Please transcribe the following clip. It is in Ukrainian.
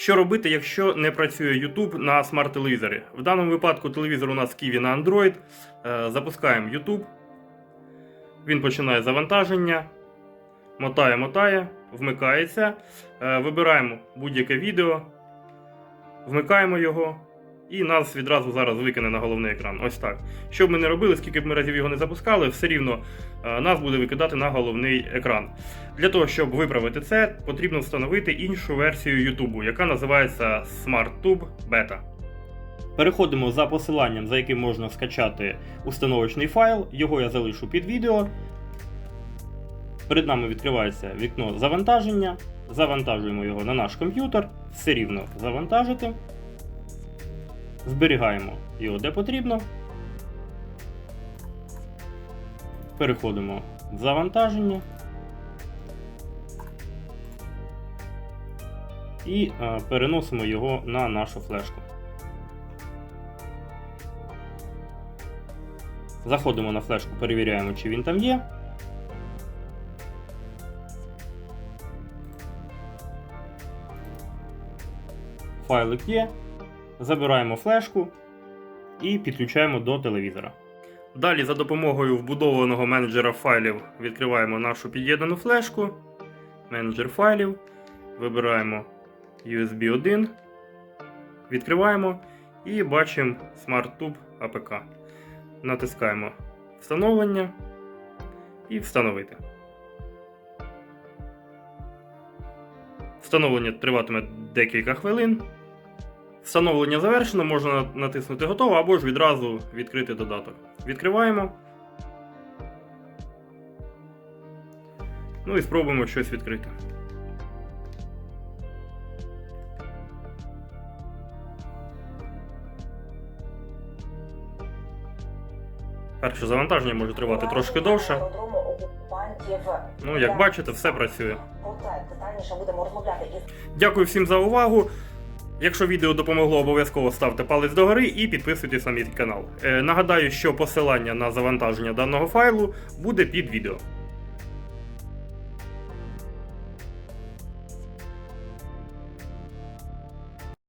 Що робити, якщо не працює YouTube на смарт-телевізорі? В даному випадку телевізор у нас в Києві на Android. Е, Запускаємо YouTube. Він починає завантаження. Мотає, мотає, вмикається. Е, Вибираємо будь-яке відео, вмикаємо його. І нас відразу зараз викине на головний екран. Ось так. Що б ми не робили, скільки б ми разів його не запускали, все рівно е, нас буде викидати на головний екран. Для того, щоб виправити це, потрібно встановити іншу версію YouTube, яка називається SmartTube Beta. Переходимо за посиланням, за яким можна скачати установочний файл. Його я залишу під відео. Перед нами відкривається вікно завантаження. Завантажуємо його на наш комп'ютер. Все рівно завантажити. Зберігаємо його де потрібно. Переходимо в завантаження. І е, переносимо його на нашу флешку. Заходимо на флешку, перевіряємо, чи він там є. Файлик є. Забираємо флешку і підключаємо до телевізора. Далі за допомогою вбудованого менеджера файлів відкриваємо нашу під'єднану флешку, менеджер файлів, вибираємо USB 1, відкриваємо і бачимо SmartTube APK. Натискаємо встановлення і встановити. Встановлення триватиме декілька хвилин. Встановлення завершено, можна натиснути готово або ж відразу відкрити додаток. Відкриваємо. Ну і спробуємо щось відкрити. Перше завантаження може тривати трошки довше. Ну, як бачите, все працює. Дякую всім за увагу. Якщо відео допомогло, обов'язково ставте палець догори і підписуйтесь на мій канал. Е, нагадаю, що посилання на завантаження даного файлу буде під відео.